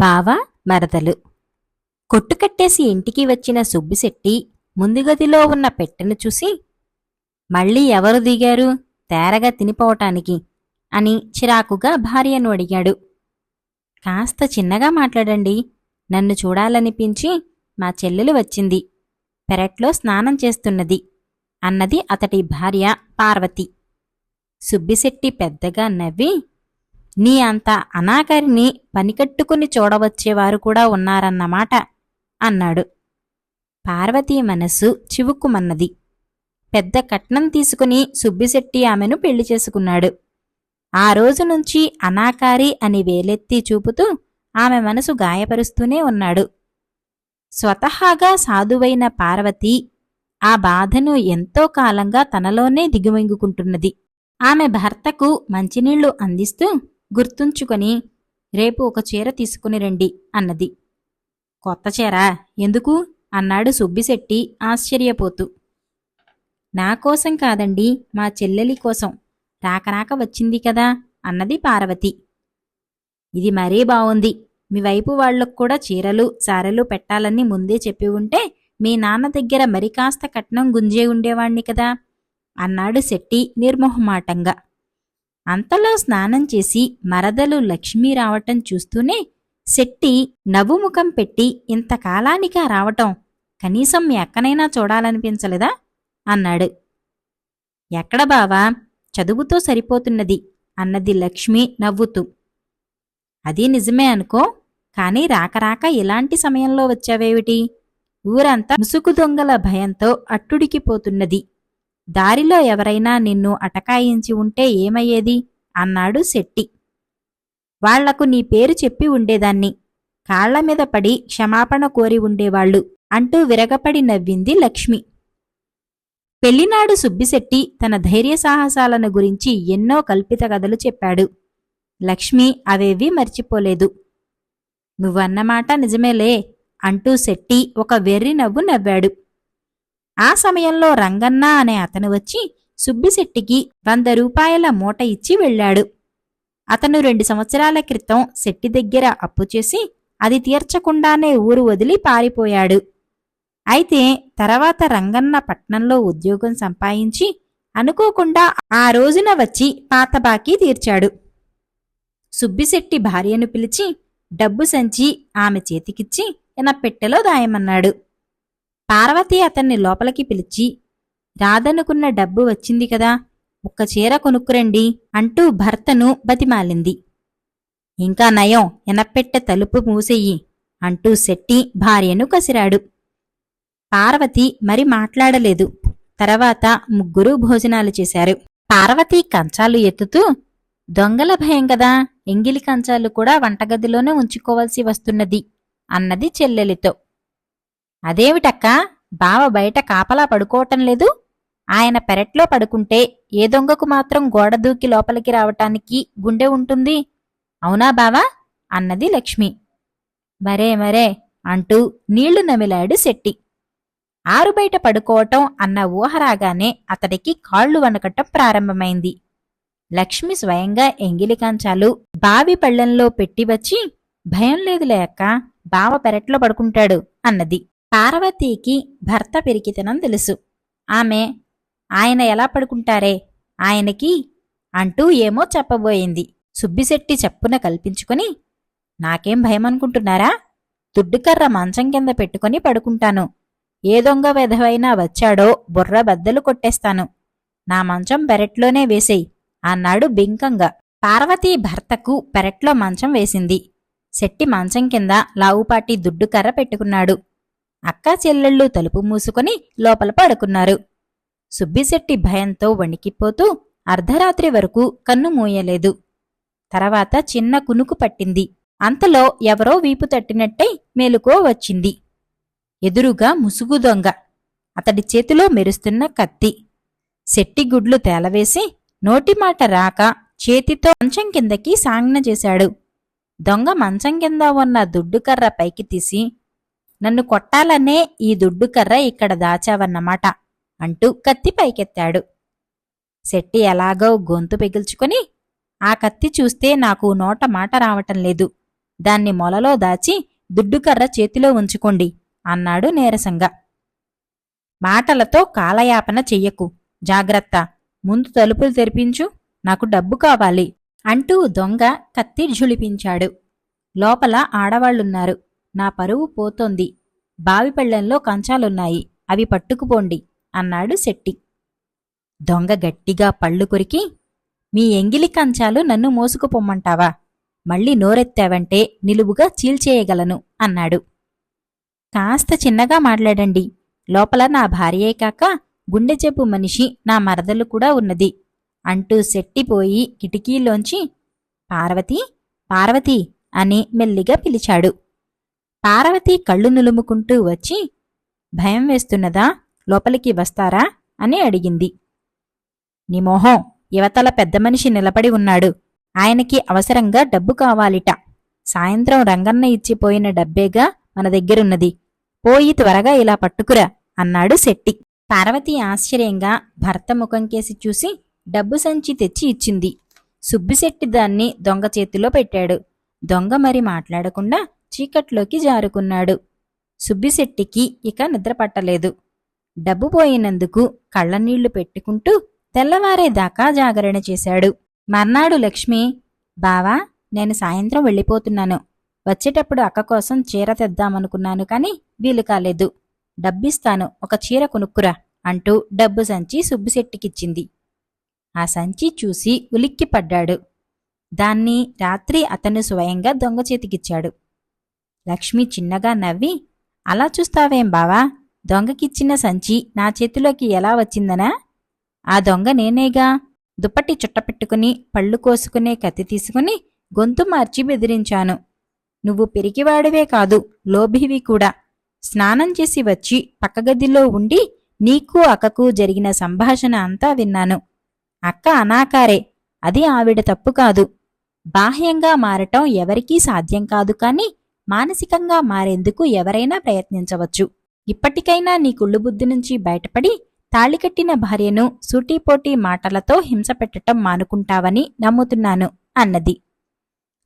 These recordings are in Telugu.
బావ మరదలు. కొట్టుకట్టేసి ఇంటికి వచ్చిన సుబ్బిశెట్టి ముందుగదిలో ఉన్న పెట్టెను చూసి మళ్ళీ ఎవరు దిగారు? తేరగా తినిపోవటానికి అని చిరాకుగా భార్యను అడిగాడు. కాస్త చిన్నగా మాట్లాడండి. నన్ను చూడాలనిపించి మా చెల్లెలు వచ్చింది. పెరట్లో స్నానం చేస్తున్నది అన్నది అతడి భార్య పార్వతి. సుబ్బిశెట్టి పెద్దగా నవ్వి నీ అంత అనాకరిని పనికట్టుకుని చూడవచ్చేవారు కూడా ఉన్నారన్నమాట అన్నాడు. పార్వతీ మనస్సు చివుక్కుమన్నది. పెద్ద కట్నం తీసుకుని సుబ్బిశెట్టి ఆమెను పెళ్ళి చేసుకున్నాడు. ఆ రోజు నుంచి అనాకారి అని వేలెత్తి చూపుతూ ఆమె మనసు గాయపరుస్తూనే ఉన్నాడు. స్వతహాగా సాధువైన పార్వతి ఆ బాధను ఎంతో కాలంగా తనలోనే దిగుమింగుకుంటున్నది. ఆమె భర్తకు మంచినీళ్ళు అందిస్తూ గుర్తుంచుకొని రేపు ఒక చీర తీసుకుని రండి అన్నది. కొత్త చీర? ఎందుకు? అన్నాడు సుబ్బిశెట్టి ఆశ్చర్యపోతూ. నా కోసం కాదండి మా చెల్లెలి కోసం. రాకరాక వచ్చింది కదా? అన్నది పార్వతి. ఇది మరీ బావుంది. మీ వైపు వాళ్ళకు కూడా చీరలు సారెలు పెట్టాలని ముందే చెప్పి ఉంటే మీ నాన్న దగ్గర మరి కాస్త కట్నం గుంజే ఉండేవాణ్ణి కదా? అన్నాడు శెట్టి నిర్మోహమాటంగా. అంతలో స్నానం చేసి మరదలు లక్ష్మీ రావటం చూస్తూనే శెట్టి నవ్వుముఖం పెట్టి ఇంతకాలానికా రావటం? కనీసం ఎక్కనైనా చూడాలనిపించలేదా? అన్నాడు. ఎక్కడ బావా? చదువుతో సరిపోతున్నది అన్నది లక్ష్మి నవ్వుతూ. అది నిజమే అనుకో కానీ రాకరాక ఇలాంటి సమయంలో వచ్చావేమిటి? ఊరంతా ముసుగు దొంగల భయంతో అట్టుడికిపోతున్నది దారిలో ఎవరైనా నిన్ను అటకాయించి ఉంటే ఏమయ్యేది? అన్నాడు శెట్టి. వాళ్ళకు నీ పేరు చెప్పి ఉండేదాన్ని. కాళ్ళ మీద పడి క్షమాపణ కోరి ఉండేవాళ్ళు అంటూ విరగపడి నవ్వింది లక్ష్మి. పెళ్ళినాడు సుబ్బిశెట్టి తన ధైర్య సాహసాలను గురించి ఎన్నో కల్పిత కథలు చెప్పాడు. లక్ష్మి అవేవీ మర్చిపోలేదు. నువ్వన్నమాట నిజమేలే అంటూ శెట్టి ఒక వెర్రి నవ్వు నవ్వాడు. ఆ సమయంలో రంగన్న అనే అతను వచ్చి సుబ్బిశెట్టికి వంద రూపాయల మూట ఇచ్చి వెళ్ళాడు. అతను రెండు సంవత్సరాల క్రితం శెట్టి దగ్గర అప్పు చేసి అది తీర్చకుండానే ఊరు వదిలి పారిపోయాడు. అయితే తర్వాత రంగన్న పట్నంలో ఉద్యోగం సంపాదించి అనుకోకుండా ఆ రోజున వచ్చి పాత బాకీ తీర్చాడు. సుబ్బిశెట్టి భార్యను పిలిచి డబ్బు సంచి ఆమె చేతికిచ్చి ఎన పెట్టెలో దాయమన్నాడు. పార్వతి అతన్ని లోపలికి పిలిచి రాదనుకున్న డబ్బు వచ్చింది కదా ఒక్క చీర కొనుక్కురండి అంటూ భర్తను బతిమాలింది. ఇంకా నయం ఎనపెట్టె తలుపు మూసెయ్యి అంటూ శెట్టి భార్యను కసిరాడు. పార్వతి మరి మాట్లాడలేదు. తర్వాత ముగ్గురూ భోజనాలు చేశారు. పార్వతి కంచాలు ఎత్తుతూ దొంగల భయం కదా ఎంగిలి కంచాలు కూడా వంటగదిలోనే ఉంచుకోవాల్సి వస్తున్నది అన్నది చెల్లెలితో. అదేమిటక్కా? బావ బయట కాపలా పడుకోవటం లేదు? ఆయన పెరట్లో పడుకుంటే ఏ దొంగకు మాత్రం గోడ దూకి లోపలికి రావటానికి గుండె ఉంటుంది? అవునా బావా? అన్నది లక్ష్మి. మరే మరే అంటూ నీళ్ళు నమిలాడు శెట్టి. ఆరుబయట పడుకోవటం అన్న ఊహ రాగానే అతడికి కాళ్ళు వణకటం ప్రారంభమైంది. లక్ష్మి స్వయంగా ఎంగిలికాంచాలు బావి పళ్ళెంలో పెట్టి వచ్చి భయం లేదులే అక్క బావ పెరట్లో పడుకుంటాడు అన్నది. పార్వతీకి భర్త పెరికితనం తెలుసు. ఆమె ఆయన ఎలా పడుకుంటారే? ఆయనకి అంటూ ఏమో చెప్పబోయింది. సుబ్బిశెట్టి చెప్పున కల్పించుకొని నాకేం భయమనుకుంటున్నారా? దుడ్డుకర్ర మంచం కింద పెట్టుకొని పడుకుంటాను. ఏ దొంగ వెధవైనా వచ్చాడో బుర్ర బద్దలు కొట్టేస్తాను. నా మంచం పెరట్లోనే వేసేయ్ అన్నాడు బింకంగా. పార్వతీ భర్తకు పెరట్లో మంచం వేసింది. శెట్టి మంచం కింద లావుపాటి దుడ్డుకర్ర పెట్టుకున్నాడు. అక్కా చెల్లెళ్ళు తలుపు మూసుకొని లోపల పడుకున్నారు. సుబ్బిశెట్టి భయంతో వణికిపోతూ అర్ధరాత్రి వరకు కన్ను మూయలేదు. తర్వాత చిన్న కునుకు పట్టింది. అంతలో ఎవరో వీపు తట్టినట్టై మేలుకో వచ్చింది. ఎదురుగా ముసుగు దొంగ. అతడి చేతిలో మెరుస్తున్న కత్తి. శెట్టి గుడ్లు తేలవేసి నోటిమాట రాక చేతితో మంచం కిందకి సాంగ్న చేశాడు. దొంగ మంచం కింద ఉన్న దుడ్డుకర్ర పైకి తీసి నన్ను కొట్టాలనే ఈ దుడ్డుకర్ర ఇక్కడ దాచావన్నమాట అంటూ కత్తి పైకెత్తాడు. శెట్టి ఎలాగో గొంతు పెగిల్చుకొని ఆ కత్తి చూస్తే నాకు నోట మాట రావటం లేదు. దాన్ని మొలలో దాచి దుడ్డుకర్ర చేతిలో ఉంచుకోండి అన్నాడు నీరసంగా. మాటలతో కాలయాపన చెయ్యకు. జాగ్రత్త ముందు తలుపులు తెరిపించు నాకు డబ్బు కావాలి అంటూ దొంగ కత్తి ఝుళిపించాడు లోపల ఆడవాళ్ళున్నారు నా పరువు పోతోంది. బావిపళ్ళెంలో కంచాలున్నాయి. అవి పట్టుకుపోండి అన్నాడు శెట్టి. దొంగ గట్టిగా పళ్ళు కొరికి మీ ఎంగిలి కంచాలు నన్ను మోసుకుపోమ్మంటావా? మళ్ళీ నోరెత్తావంటే నిలువుగా చీల్చేయగలను అన్నాడు. కాస్త చిన్నగా మాట్లాడండి. లోపల నా భార్యే కాక గుండె జబ్బు మనిషి నా మరదలు కూడా ఉన్నది. అంటూ శెట్టిపోయి కిటికీలోంచి పార్వతి పార్వతి అని మెల్లిగా పిలిచాడు. పార్వతి కళ్ళు నులుముకుంటూ వచ్చి భయం వేస్తున్నదా? లోపలికి వస్తారా? అని అడిగింది. నీ మొహం యువతల పెద్ద మనిషి నిలబడి ఉన్నాడు. ఆయనకి అవసరంగా డబ్బు కావాలిట. సాయంత్రం రంగన్న ఇచ్చిపోయిన డబ్బేగా మన దగ్గరున్నది. పోయి త్వరగా ఇలా పట్టుకురా అన్నాడు శెట్టి. పార్వతి ఆశ్చర్యంగా భర్త ముఖం కేసి చూసి డబ్బు సంచి తెచ్చి ఇచ్చింది. సుబ్బిశెట్టి దాన్ని దొంగ చేతిలో పెట్టాడు. దొంగ మరి మాట్లాడకుండా చీకట్లోకి జారుకున్నాడు. సుబ్బిశెట్టికి ఇక నిద్రపట్టలేదు డబ్బు పోయినందుకు కళ్ళనీళ్ళు పెట్టుకుంటూ తెల్లవారేదాకా జాగరణ చేశాడు. మర్నాడు లక్ష్మి బావా నేను సాయంత్రం వెళ్ళిపోతున్నాను. వచ్చేటప్పుడు అక్క కోసం చీర తెద్దామనుకున్నాను కాని వీలు కాలేదు. డబ్బిస్తాను. ఒక చీర కొనుక్కురా అంటూ డబ్బు సంచి సుబ్బిశెట్టికిచ్చింది. ఆ సంచి చూసి ఉలిక్కిపడ్డాడు. దాన్ని రాత్రి అతను స్వయంగా దొంగ చేతికిచ్చాడు. లక్ష్మి చిన్నగా నవ్వి అలా చూస్తావేం బావా? దొంగకిచ్చిన సంచి నా చేతిలోకి ఎలా వచ్చిందనా? ఆ దొంగ నేనేగా దుప్పటి చుట్టపెట్టుకుని పళ్ళు కోసుకునే కత్తి తీసుకుని గొంతు మార్చి బెదిరించాను. నువ్వు పెరిగివాడివే కాదు లోభివి కూడా. స్నానం చేసి వచ్చి పక్కగదిలో ఉండి నీకు అక్కకు జరిగిన సంభాషణ అంతా విన్నాను. అక్క అనాకారే అది ఆవిడ తప్పు కాదు. బాహ్యంగా మారటం ఎవరికీ సాధ్యం కాదు కానీ మానసికంగా మారేందుకు ఎవరైనా ప్రయత్నించవచ్చు. ఇప్పటికైనా నీ కుళ్ళుబుద్ధి నుంచి బయటపడి తాళికట్టిన భార్యను సూటీపోటీ మాటలతో హింస పెట్టటం మానుకుంటావని నమ్ముతున్నాను అన్నది.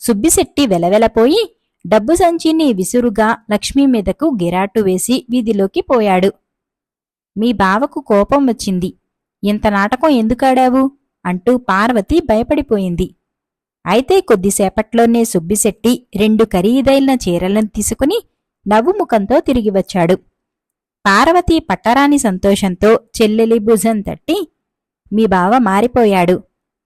సుబ్బిశెట్టి వెలవెలపోయి డబ్బు సంచిని విసురుగా లక్ష్మీ మీదకు గిరాటు వేసి వీధిలోకి పోయాడు. మీ బావకు కోపం వచ్చింది. ఇంత నాటకం ఎందుకాడావు అంటూ పార్వతి భయపడిపోయింది. అయితే కొద్దిసేపట్లోనే సుబ్బిశెట్టి రెండు ఖరీదైన చీరలను తీసుకుని నవ్వుముఖంతో తిరిగి వచ్చాడు. పార్వతి పట్టరాని సంతోషంతో చెల్లెలి భుజం తట్టి మీ బావ మారిపోయాడు.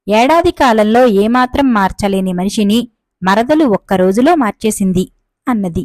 ఏడాది కాలంలో ఏమాత్రం మార్చలేని మనిషిని మరదలు ఒక్క రోజులో మార్చేసింది అన్నది.